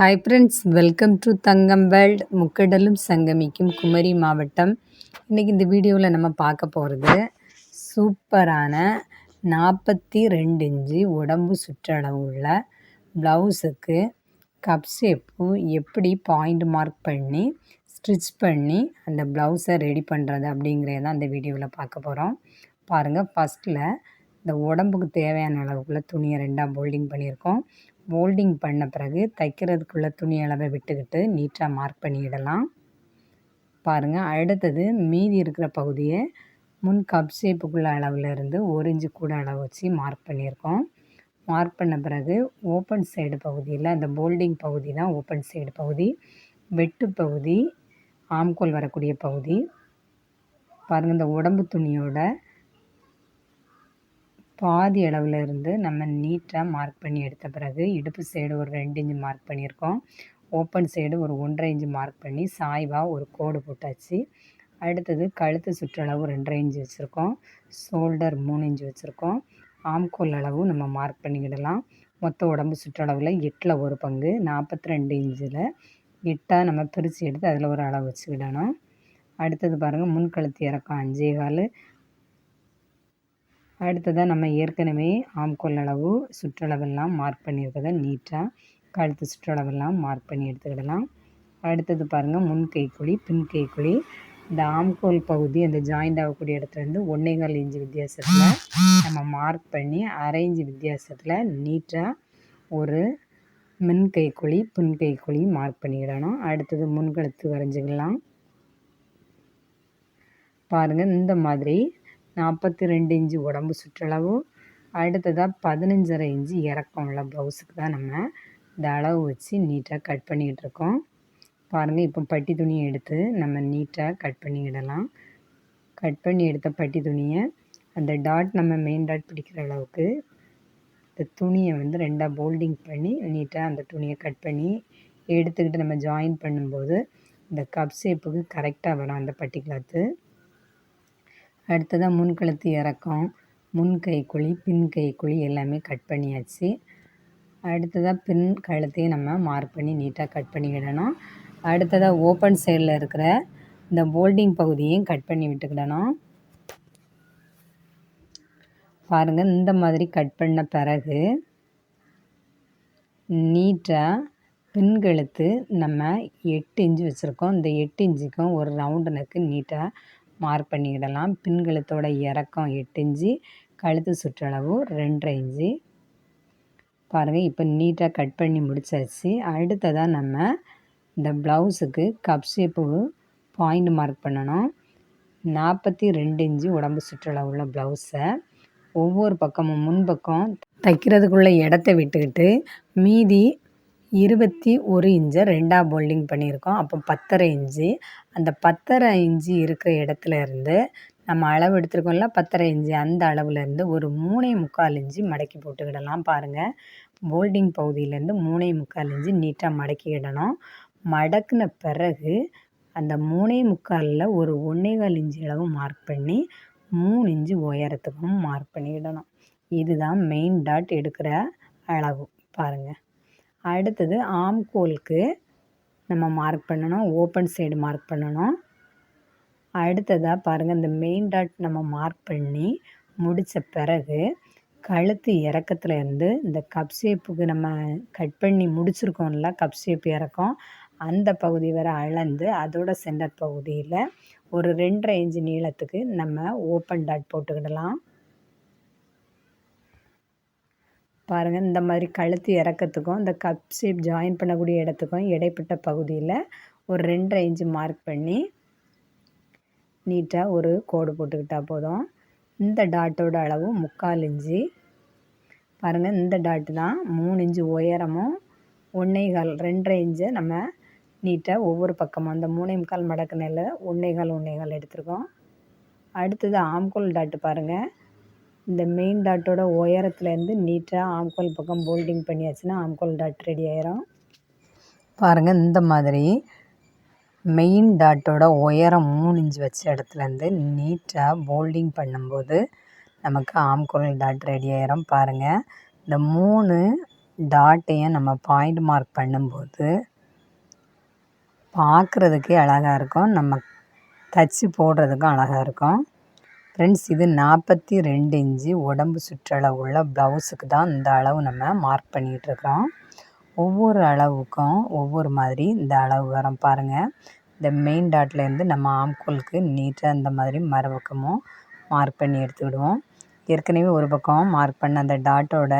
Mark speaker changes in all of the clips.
Speaker 1: Hi friends welcome to Thangam world முக்கடலும் சங்கமிக்கும் குமரி மாவட்டம் இன்றைக்கி இந்த வீடியோவில் நம்ம பார்க்க போகிறது சூப்பரான நாற்பத்தி ரெண்டு இன்ச்சு உடம்பு சுற்றளவு உள்ள ப்ளவுஸுக்கு கப் ஷேப்பு எப்படி பாயிண்ட் மார்க் பண்ணி ஸ்டிச் பண்ணி அந்த ப்ளவுஸை ரெடி பண்ணுறது அப்படிங்கிறத அந்த வீடியோவில் பார்க்க போகிறோம் பாருங்கள் ஃபஸ்ட்டில் இந்த உடம்புக்கு தேவையான அளவுக்குள்ள துணியை ரெண்டாக போல்டிங் பண்ணியிருக்கோம். போல்டிங் பண்ண பிறகு தைக்கிறதுக்குள்ள துணி அளவை விட்டுக்கிட்டு நீட்டாக மார்க் பண்ணிவிடலாம் பாருங்கள் அடுத்தது மீதி இருக்கிற பகுதியை முன் கப் ஷேப்புக்குள்ள அளவில் இருந்து ஒரு இன்ச்சு கூட அளவு வச்சு மார்க் பண்ணியிருக்கோம். மார்க் பண்ண பிறகு ஓப்பன் சைடு பகுதியில் அந்த போல்டிங் பகுதி தான் ஓப்பன் சைடு பகுதி. வெட்டு பகுதி ஆம்கோல் வரக்கூடிய பகுதி. பாருங்கள் இந்த உடம்பு துணியோட பாதி அளவில் இருந்து நம்ம நீட்டாக மார்க் பண்ணி எடுத்த பிறகு இடுப்பு சைடு ஒரு ரெண்டு இன்ச்சு மார்க் பண்ணியிருக்கோம். ஓப்பன் சைடு ஒரு ஒன்றரை இன்ச்சு மார்க் பண்ணி சாய்வாக ஒரு கோடு போட்டாச்சு. அடுத்தது கழுத்து சுற்றளவு ரெண்டரை இன்ச்சு வச்சுருக்கோம். ஷோல்டர் மூணு இன்ச்சு வச்சுருக்கோம். ஆம்கோல் அளவு நம்ம மார்க் பண்ணிக்கிடலாம். மொத்த உடம்பு சுற்றளவில் எட்டில் ஒரு பங்கு நாற்பத்தி ரெண்டு இன்ச்சில் எட்டாக நம்ம பிரித்து எடுத்து அதில் ஒரு அளவு வச்சுக்கிடணும். அடுத்தது பாருங்கள் முன்கழுத்து இறக்கம் அஞ்சே கால் அடுத்ததாக நம்ம ஏற்கனவே ஆம்கோல் அளவு சுற்றளவெல்லாம் மார்க் பண்ணியிருக்கதை நீட்டாக கழுத்து சுற்றளவெல்லாம் மார்க் பண்ணி எடுத்துக்கிடலாம். அடுத்தது பாருங்கள் முன் கைக்குழி பின் கைக்குழி. இந்த ஆம்கோல் பகுதி அந்த ஜாயிண்ட் ஆகக்கூடிய இடத்துலேருந்து ஒன்றேகால் இன்ச்சு வித்தியாசத்தில் நம்ம மார்க் பண்ணி அரை இன்ச்சு வித்தியாசத்தில் நீட்டாக ஒரு மின் கைக்குழி பின் கைக்குழி மார்க் பண்ணிக்கிடணும். அடுத்தது முன்கழுத்து வரைஞ்சிக்கலாம். பாருங்கள் இந்த மாதிரி நாற்பத்தி ரெண்டு இன்ச்சு உடம்பு சுற்றளவு. அடுத்ததாக பதினஞ்சரை இன்ச்சு இறக்கம் உள்ள ப்ளவுஸுக்கு தான் நம்ம இந்த அளவு வச்சு நீட்டாக கட் பண்ணிக்கிட்டு இருக்கோம். பாருங்கள் இப்போ பட்டி துணியை எடுத்து நம்ம நீட்டாக கட் பண்ணிக்கிடலாம். கட் பண்ணி எடுத்த பட்டி துணியை அந்த டாட் நம்ம மெயின் டாட் பிடிக்கிற அளவுக்கு இந்த துணியை வந்து ரெண்டாக போல்டிங் பண்ணி நீட்டாக அந்த துணியை கட் பண்ணி எடுத்துக்கிட்டு நம்ம ஜாயின் பண்ணும்போது இந்த கப் ஷேப்புக்கு கரெக்டாக வரும் அந்த பட்டி கிளாத்து அடுத்ததாக முன்கழுத்து இறக்கம் முன் கைக்குழி பின் கைக்குழி எல்லாமே கட் பண்ணியாச்சு. அடுத்ததாக பின் கழுத்தையும் நம்ம மார்க் பண்ணி நீட்டாக கட் பண்ணிக்கிடணும். அடுத்ததாக ஓப்பன் சைடில் இருக்கிற இந்த போல்டிங் பகுதியையும் கட் பண்ணி விட்டுக்கிடணும். பாருங்கள் இந்த மாதிரி கட் பண்ண பிறகு நீட்டாக பின்கெழுத்து நம்ம எட்டு இன்ச்சு வச்சுருக்கோம். இந்த எட்டு இன்ச்சுக்கும் ஒரு ரவுண்டனுக்கு நீட்டாக மார்க் பண்ணிக்கிடலாம். பின்கழுத்தோட இறக்கம் எட்டு இன்ச்சு கழுத்து சுற்றளவு ரெண்டரை இன்ச்சு. பாருங்கள் இப்போ நீட்டாக கட் பண்ணி முடிச்சாச்சு. அடுத்ததாக நம்ம இந்த ப்ளவுஸுக்கு கப் ஷேப்பு பாயிண்ட் மார்க் பண்ணணும். நாற்பத்தி ரெண்டு இன்ச்சு உடம்பு சுற்றளவுள்ள ப்ளவுஸை ஒவ்வொரு பக்கமும் முன்பக்கம் தைக்கிறதுக்குள்ள இடத்த விட்டுக்கிட்டு மீதி இருபத்தி ஒரு இன்ச்சை ரெண்டாக போல்டிங் பண்ணியிருக்கோம். அப்போ பத்தரை இன்ச்சு அந்த பத்தரை இன்ச்சு இருக்கிற இடத்துல இருந்து நம்ம அளவு எடுத்துருக்கோம்ல பத்தரை இன்ச்சு அந்த அளவுலேருந்து ஒரு மூணே முக்கால் இன்ச்சு மடக்கி போட்டுக்கிடலாம் பாருங்கள் போல்டிங் பகுதியிலேருந்து மூணே முக்கால் இன்ச்சு நீட்டாக மடக்கிக்கிடணும் மடக்கின பிறகு அந்த மூணே முக்காலில் ஒரு ஒன்றேகால் இன்ச்சு அளவு மார்க் பண்ணி மூணு இன்ச்சு உயரத்துக்கும் மார்க் பண்ணிக்கிடணும் இதுதான் மெயின் டாட் எடுக்கிற அளவு பாருங்கள் அடுத்தது ஆம்கோலுக்கு நம்ம மார்க் பண்ணணும். ஓப்பன் சைடு மார்க் பண்ணணும். அடுத்ததாக பாருங்கள் இந்த மெயின் டாட் நம்ம மார்க் பண்ணி முடித்த பிறகு கழுத்து இறக்கத்தில் இருந்து இந்த கப் ஷேப்புக்கு நம்ம கட் பண்ணி முடிச்சிருக்கோம்ல கப் ஷேப் இறக்கம். அந்த பகுதி வரை அளந்து அதோட சென்டர் பகுதியில் ஒரு ரெண்டரை இன்ச்சு நீளத்துக்கு நம்ம ஓப்பன் டாட் போட்டுக்கிடலாம். பாருங்கள் இந்த மாதிரி கழுத்து இறக்கத்துக்கும் இந்த கப் ஷேப் ஜாயின் பண்ணக்கூடிய இடத்துக்கும் இடைப்பட்ட பகுதியில் ஒரு ரெண்டரை இன்ச்சு மார்க் பண்ணி நீட்டாக ஒரு கோடு போட்டுக்கிட்டால் போதும். இந்த டாட்டோட அளவு முக்கால் இன்ச்சு பாருங்கள் இந்த டாட்டு தான் மூணு இன்ச்சு உயரமும் ஒன்றே கால் ரெண்டரை இன்ச்சு நம்ம நீட்டாக ஒவ்வொரு பக்கமும் அந்த மூணே முக்கால் மடக்கு ஒன்றே கால் ஒன்றே கால் எடுத்துருக்கோம். அடுத்தது ஆம்கோல் டாட்டு பாருங்கள் இந்த மெயின் டாட்டோட உயரத்துலேருந்து நீட்டாக ஆம்கோல் பக்கம் போல்டிங் பண்ணியாச்சுன்னா ஆம்கோல் டாட் ரெடி ஆயிரும். பாருங்கள் இந்த மாதிரி மெயின் டாட்டோட உயரம் மூணு இன்ச்சு வச்ச இடத்துலேருந்து நீட்டாக போல்டிங் பண்ணும்போது நமக்கு ஆம்கோல் டாட் ரெடி ஆயிரும். பாருங்கள் இந்த மூணு டாட்டையும் நம்ம பாயிண்ட் மார்க் பண்ணும்போது பார்க்குறதுக்கே அழகாக இருக்கும். நம்ம தச்சு போடுறதுக்கும் அழகாக இருக்கும். ஃப்ரெண்ட்ஸ் இது நாற்பத்தி ரெண்டு இன்ச்சு உடம்பு சுற்றளவு உள்ள ப்ளவுஸுக்கு தான் இந்த அளவு நம்ம மார்க் பண்ணிகிட்ருக்கோம். ஒவ்வொரு அளவுக்கும் ஒவ்வொரு மாதிரி இந்த அளவு வரும் பாருங்கள் இந்த மெயின் டாட்லேருந்து நம்ம ஆம்கோலுக்கு நீட்டாக இந்த மாதிரி மறுபக்கமும் மார்க் பண்ணி எடுத்துக்கிடுவோம். ஏற்கனவே ஒரு பக்கம் மார்க் பண்ண அந்த டாட்டோட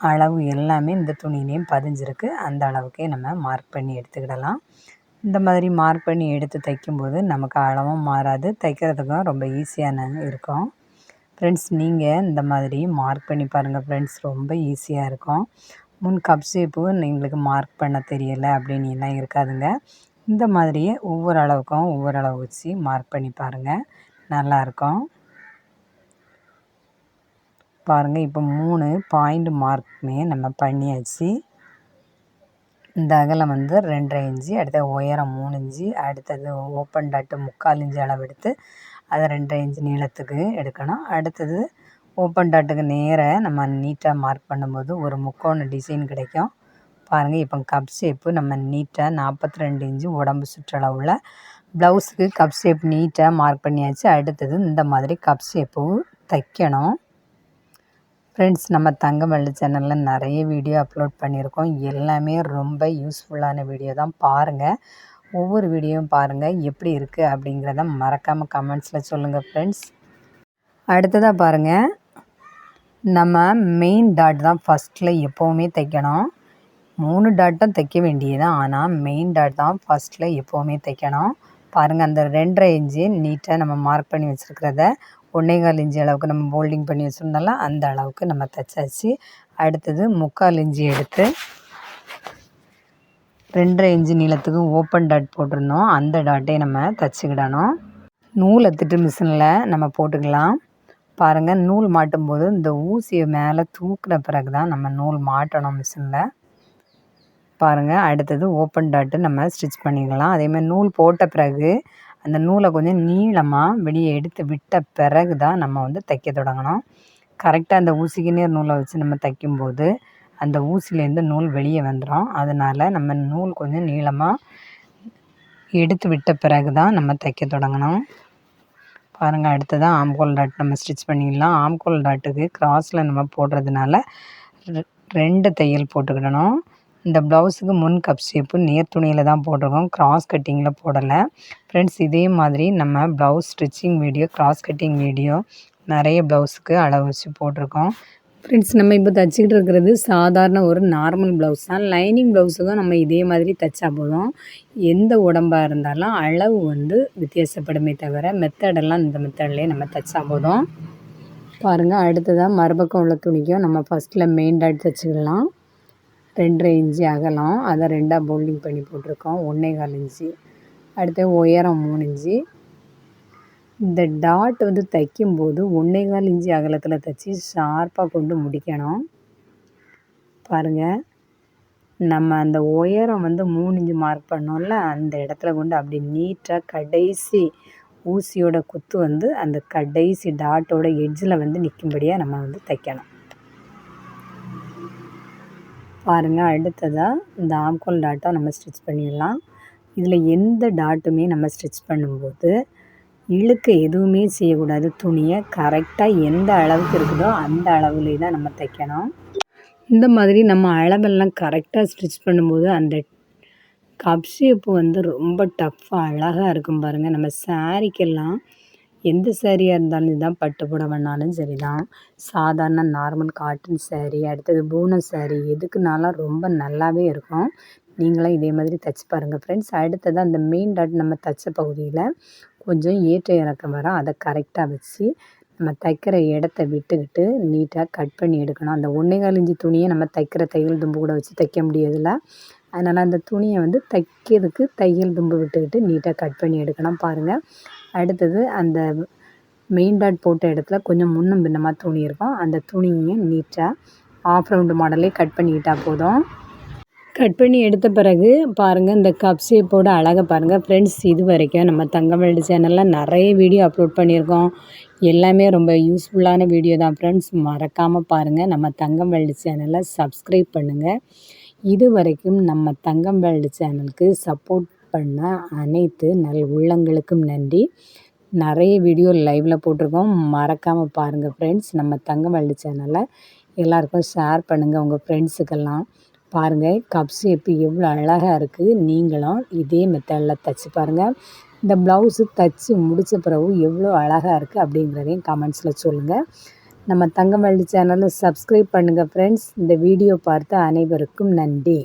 Speaker 1: அளவு எல்லாமே இந்த துணியிலையும் பதிஞ்சிருக்கு. அந்த அளவுக்கே நம்ம மார்க் பண்ணி எடுத்துக்கிடலாம். இந்த மாதிரி மார்க் பண்ணி எடுத்து தைக்கும்போது நமக்கு அளவும் மாறாது. தைக்கிறதுக்கும் ரொம்ப ஈஸியான இருக்கும். ஃப்ரெண்ட்ஸ் நீங்கள் இந்த மாதிரி மார்க் பண்ணி பாருங்கள் ஃப்ரெண்ட்ஸ் ரொம்ப ஈஸியாக இருக்கும். முன் கப் ஷேப்பு எங்களுக்கு மார்க் பண்ண தெரியலை அப்படின்னு எல்லாம் இருக்காதுங்க. இந்த மாதிரியே ஒவ்வொரு அளவுக்கும் ஒவ்வொரு அளவு வச்சு மார்க் பண்ணி பாருங்கள் நல்லாயிருக்கும் பாருங்கள் இப்போ மூணு பாயிண்ட் மார்க்குமே நம்ம பண்ணியாச்சு. இந்த அகலம் வந்து ரெண்டரை இன்ச்சு அடுத்தது உயரம் மூணு இன்ச்சு அடுத்தது ஓப்பன் டாட்டு முக்கால் இன்ச்சு அளவு எடுத்து அதை ரெண்டரை இன்ச்சு நீளத்துக்கு எடுக்கணும். அடுத்தது ஓப்பன் டாட்டுக்கு நேராக நம்ம நீட்டாக மார்க் பண்ணும்போது ஒரு முக்கோண டிசைன் கிடைக்கும். பாருங்கள் இப்போ கப் ஷேப்பு நம்ம நீட்டாக நாற்பத்தி ரெண்டு இன்ச்சு உடம்பு சுற்றளவில் ப்ளவுஸுக்கு கப் ஷேப் நீட்டாக மார்க் பண்ணியாச்சு. அடுத்தது இந்த மாதிரி கப் ஷேப்பு தைக்கணும். ஃப்ரெண்ட்ஸ் நம்ம தங்கமல்லி சேனலில் நிறைய வீடியோ அப்லோட் பண்ணியிருக்கோம். எல்லாமே ரொம்ப யூஸ்ஃபுல்லான வீடியோ தான். பாருங்கள் ஒவ்வொரு வீடியோவும் பாருங்கள் எப்படி இருக்குது அப்படிங்கிறத மறக்காமல் கமெண்ட்ஸில் சொல்லுங்கள் ஃப்ரெண்ட்ஸ் அடுத்ததாக பாருங்கள் நம்ம மெயின் டாட் தான் ஃபஸ்ட்டில் எப்போவுமே தைக்கணும். மூணு டாட்டும் தைக்க வேண்டியது. ஆனால் மெயின் டாட் தான் ஃபஸ்ட்டில் எப்போவுமே தைக்கணும். பாருங்கள் அந்த ரெண்டரை இன்ச்சு நீட்டாக நம்ம மார்க் பண்ணி வச்சுருக்கிறத ஒன்றேகால் இஞ்சி அளவுக்கு நம்ம போல்டிங் பண்ணி வச்சுருந்தோம்ல அந்த அளவுக்கு நம்ம தைச்சாச்சு அடுத்தது முக்கால் இஞ்சி எடுத்து ரெண்டரை இன்ச்சு நீளத்துக்கு ஓப்பன் டாட் போட்டிருந்தோம். அந்த டாட்டே நம்ம தைச்சிக்கிடணும். நூலை திட்டு மிஷினில் நம்ம போட்டுக்கலாம். பாருங்கள் நூல் மாட்டும்போது இந்த ஊசியை மேலே தூக்கின பிறகு தான் நம்ம நூல் மாட்டணும் மிஷினில் பாருங்கள் அடுத்தது ஓப்பன் டாட்டு நம்ம ஸ்டிச் பண்ணிக்கலாம். அதேமாதிரி நூல் போட்ட பிறகு அந்த நூலை கொஞ்சம் நீளமாக வெளியே எடுத்து விட்ட பிறகு தான் நம்ம வந்து தைக்க தொடங்கணும். கரெக்டாக அந்த ஊசிக்கு நேர் நூலை வச்சு நம்ம தைக்கும்போது அந்த ஊசிலேருந்து நூல் வெளியே வந்துடும் அதனால் நம்ம நூல் கொஞ்சம் நீளமாக எடுத்து விட்ட பிறகு தான் நம்ம தைக்க தொடங்கணும். பாருங்கள் அடுத்ததாக ஆம்கோல் டாட் நம்ம ஸ்டிச் பண்ணிடலாம். ஆம்கோல் டாட்டுக்கு கிராஸில் நம்ம போடுறதுனால ரெண்டு தையல் போட்டுக்கிடணும். இந்த ப்ளவுஸுக்கு முன் கப் ஷேப்பு நேர் துணியில் தான் போட்டிருக்கோம். கிராஸ் கட்டிங்கில் போடலை. ஃப்ரெண்ட்ஸ் இதே மாதிரி நம்ம blouse stitching video cross cutting video நிறைய ப்ளவுஸுக்கு அளவு வச்சு போட்டிருக்கோம். ஃப்ரெண்ட்ஸ் நம்ம இப்போ தைச்சிக்கிட்டு இருக்கிறது சாதாரண ஒரு நார்மல் ப்ளவுஸ் தான். லைனிங் ப்ளவுஸுக்கும் நம்ம இதே மாதிரி தைச்சா போதும். எந்த உடம்பாக இருந்தாலும் அளவு வந்து வித்தியாசப்படுமே தவிர மெத்தடெல்லாம் இந்த மெத்தட்லேயே நம்ம தைச்சா போதும். பாருங்கள் அடுத்ததாக மறுபக்கம் உள்ள துணிக்கும் நம்ம ஃபஸ்ட்டில் மெயின் டாட் தைச்சிக்கலாம். ரெண்டரை இன்ச்சு அகலம் அதை ரெண்டாக போல்டிங் பண்ணி போட்டிருக்கோம். ஒன்றே கால் இன்ச்சு அடுத்து உயரம் மூணு இன்ச்சு இந்த டாட் வந்து தைக்கும்போது ஒன்றே கால் இன்ச்சு அகலத்தில் தைச்சி ஷார்ப்பாக கொண்டு முடிக்கணும். பாருங்கள் நம்ம அந்த உயரம் வந்து மூணு இன்ச்சு மார்க் பண்ணோம்ல அந்த இடத்துல கொண்டு அப்படி நீட்டாக கடைசி ஊசியோட குத்து வந்து அந்த கடைசி டாட்டோட எட்ஜில் வந்து நிற்கும்படியாக நம்ம வந்து தைக்கணும். பாருங்கள் அடுத்ததாக இந்த ஆம்கோல் டாட்டாக நம்ம ஸ்டிச் பண்ணிடலாம். இதில் எந்த டாட்டுமே நம்ம ஸ்டிச் பண்ணும்போது இழுக்க எதுவுமே செய்யக்கூடாது. துணியை கரெக்டாக எந்த அளவுக்கு இருக்குதோ அந்த அளவுலே தான் நம்ம தைக்கணும். இந்த மாதிரி நம்ம அளவெல்லாம் கரெக்டாக ஸ்டிச் பண்ணும்போது அந்த கப் ஷேப்பு வந்து ரொம்ப டஃப்பாக அழகாக இருக்கும் பாருங்கள் நம்ம சாரீக்கெல்லாம் எந்த சேரீயாக இருந்தாலும் இதுதான் பட்டு புடவைனாலும் சரி தான் சாதாரண நார்மல் காட்டன் சேரீ அடுத்தது பூனம் சேரீ எதுக்குனாலும் ரொம்ப நல்லாவே இருக்கும். நீங்களும் இதே மாதிரி தைச்சி பாருங்கள் ஃப்ரெண்ட்ஸ் அடுத்தது அந்த மெயின் டாட் நம்ம தைச்ச பகுதியில் கொஞ்சம் ஏற்ற இறக்கம் வரும் அதை கரெக்டாக வச்சு நம்ம தைக்கிற இடத்த விட்டுக்கிட்டு நீட்டாக கட் பண்ணி எடுக்கணும். அந்த ஒன்றே கால் இஞ்சி துணியை நம்ம தைக்கிற தையல் தும்பு கூட வச்சு தைக்க முடியாதுல்ல? அதனால் அந்த துணியை வந்து தைக்கிறதுக்கு தையல் தும்பு விட்டுக்கிட்டு நீட்டாக கட் பண்ணி எடுக்கணும் பாருங்கள் அடுத்தது அந்த மெயின் டாட் போட்ட இடத்துல கொஞ்சம் முன்னும் பின்னமாக துணி இருக்கும். அந்த துணியை நீட்டாக ஆஃப் ரவுண்டு மாடலே கட் பண்ணிக்கிட்டால் போதும். கட் பண்ணி எடுத்த பிறகு பாருங்கள் இந்த கப் ஷேப்போட அழகை பாருங்கள் ஃப்ரெண்ட்ஸ் இது வரைக்கும் நம்ம தங்கமல்டு சேனலில் நிறைய வீடியோ அப்லோட் பண்ணியிருக்கோம். எல்லாமே ரொம்ப யூஸ்ஃபுல்லான வீடியோ தான் ஃப்ரெண்ட்ஸ் மறக்காமல் பாருங்கள் நம்ம தங்கம் வேல்டு சேனலை சப்ஸ்கிரைப் பண்ணுங்கள் இது வரைக்கும் நம்ம தங்கம் வேல்டு சேனலுக்கு சப்போர்ட் பண்ண அனைத்து நல் உள்ளங்களுக்கும் நன்றி. நிறைய வீடியோ லைவில் போட்டிருக்கோம். மறக்காமல் பாருங்கள் ஃப்ரெண்ட்ஸ் நம்ம தங்கமல்டு சேனலை எல்லாருக்கும் ஷேர் பண்ணுங்கள் உங்கள் ஃப்ரெண்ட்ஸுக்கெல்லாம் பாருங்கள் கப் ஷேப்பு எவ்வளோ அழகாக இருக்குது நீங்களும் இதே மெத்தடில் தைச்சி பாருங்கள் இந்த ப்ளவுஸு தைச்சி முடித்த பிறகு எவ்வளோ அழகாக இருக்குது அப்படிங்கிறதையும் கமெண்ட்ஸில் சொல்லுங்கள் நம்ம தங்கமல்லி சேனலை சப்ஸ்கிரைப் பண்ணுங்கள் ஃப்ரெண்ட்ஸ் இந்த வீடியோ பார்த்த அனைவருக்கும் நன்றி.